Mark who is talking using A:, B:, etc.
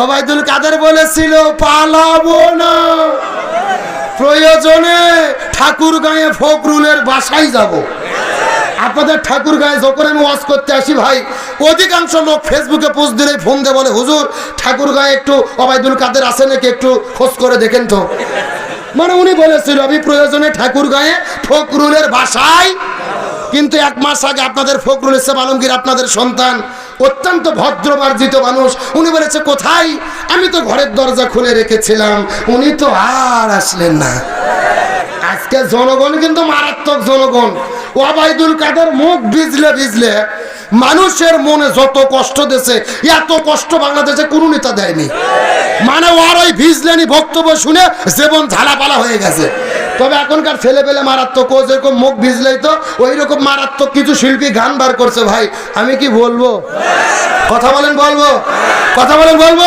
A: ওবায়দুল কাদের বলেছিল, পালাবো না। প্রয়োজনে ঠাকুর গায়ে ফখরুলের বাসায় যাব। আপনাদের ঠাকুর গায়ে যখন আমি ওয়াজ করতে আসি ভাই, অধিকাংশ লোক ফেসবুকে পোস্ট দিলে ফোন দিয়ে বলে, হুজুর ঠাকুর গায়ে একটু অবায়দুল কাদের আছে নাকি একটু খোঁজ করে দেখেন তো? মানে উনি বলেছিল, আমি প্রয়োজনে ঠাকুর গায়ে ফখরুলের বাসায় কিন্তু এক মাস আগে আপনাদের ফখরুল ইসলাম আলমগীর, আপনাদের সন্তান অত্যন্ত ভদ্র মার্জিত মানুষ। উনি বলেছে, কোথায়? আমি তো ঘরের দরজা খুলে রেখেছিলাম। উনি তো আর আসলেন না। আজকে জনগণ কিন্তু মারাত্মক জনগণ। ওয়াবাইদুল কাদের মুখ ভিজলে ভিজলে মানুষের মনে যত কষ্ট দিয়েছে এত কষ্ট বাংলাদেশে কোনো নেতা দেয়নি। মানে ওর ওই ভিজলেনি বক্তব্য শুনে জীবন ঝালাপালা হয়ে গেছে। তবে এখনকার ছেলে পেলে মারাত্মক, ও যেরকম মুখ ভিজলেই তো ওই রকম মারাত্মক কিছু শিল্পী গান বার করছে ভাই। আমি কি বলব? কথা বলেন বলব? কথা বলেন বলব?